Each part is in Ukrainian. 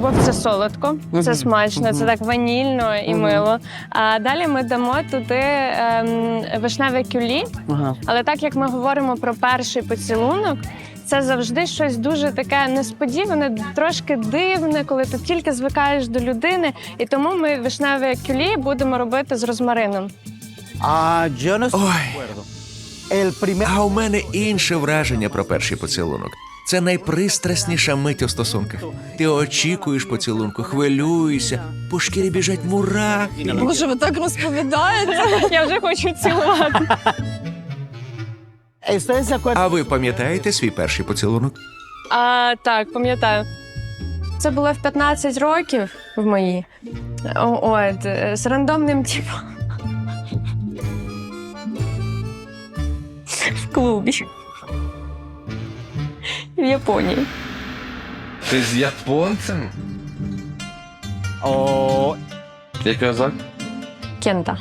любов це солодко, це смачно, це так ванільно і мило. А далі ми дамо туди ем, вишневе кюлі. Але так як ми говоримо про перший поцілунок, це завжди щось дуже таке несподіване, трошки дивне, коли ти тільки звикаєш до людини. І тому ми вишневе кюлі будемо робити з розмарином. No estoy Ой. А у мене інше враження про перший поцілунок. Це найпристрасніша мить у стосунках. Ти очікуєш поцілунку, хвилюєшся, по шкірі біжать мурахи. Боже, ви так розповідаєте. Я вже хочу цілувати. А ви пам'ятаєте свій перший поцілунок? А, так, пам'ятаю. Це було в 15 років в мої. От, е, з рандомним типом. В клубі. В Японії. Ти з японцем? O Як його звати? Кента.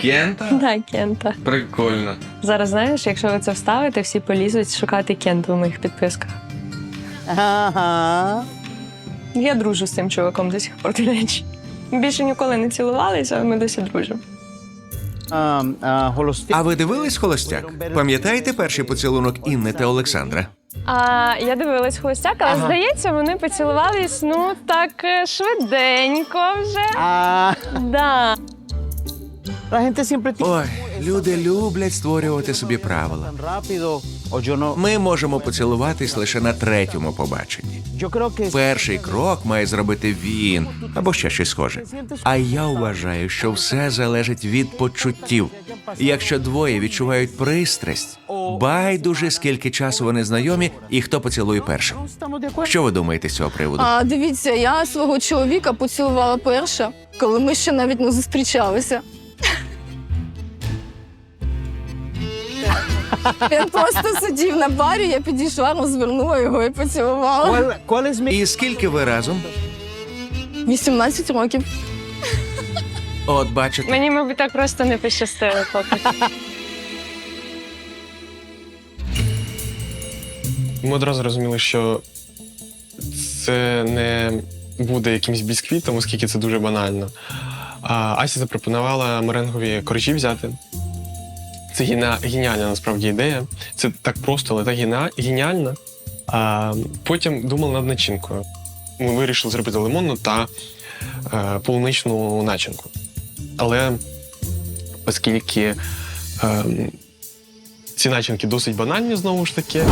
Кента? Да, Кента. Прикольно. Зараз знаєш, якщо ви це вставите, всі полізуть шукати Кенту у моїх підписках. Ага. Я дружу з цим чуваком до сих пор, до речі. Більше ніколи не цілувалися, але ми досі дружимо. А ви дивились холостяк? Пам'ятаєте перший поцілунок Інни та Олександра? А я дивилась холостяк, але здається, вони поцілувались ну так е, швиденько вже. Ah, Да. la gente siempre tiene Ой, люди люблять створювати собі правила. tan rápido. O yo no. Ми можемо поцілуватись лише на третьому побаченні. Yo creo que. Перший крок має зробити він або ще щось схоже. А я вважаю, що все залежить від почуттів. Якщо двоє відчувають пристрасть, байдуже скільки часу вони знайомі і хто поцілує першим. Що ви думаєте з цього приводу? А дивіться, я свого чоловіка поцілувала перша, коли ми ще навіть не зустрічалися. Він просто сидів на барі, я підійшла, розвернула його і поцілувала. І скільки ви разом? 18 років. От бачите, Мені, мабуть, так просто не пощастило поки. Ми одразу розуміли, що це не буде якимось бісквітом, оскільки це дуже банально. А Ася запропонувала меренгові коржі взяти. Це геніальна насправді ідея. Це так просто, але так геніа- геніально. А потім думали над начинкою. Ми вирішили зробити лимонну та е, полуничну начинку. Але оскільки е, ці начинки досить банальні, знову ж таки,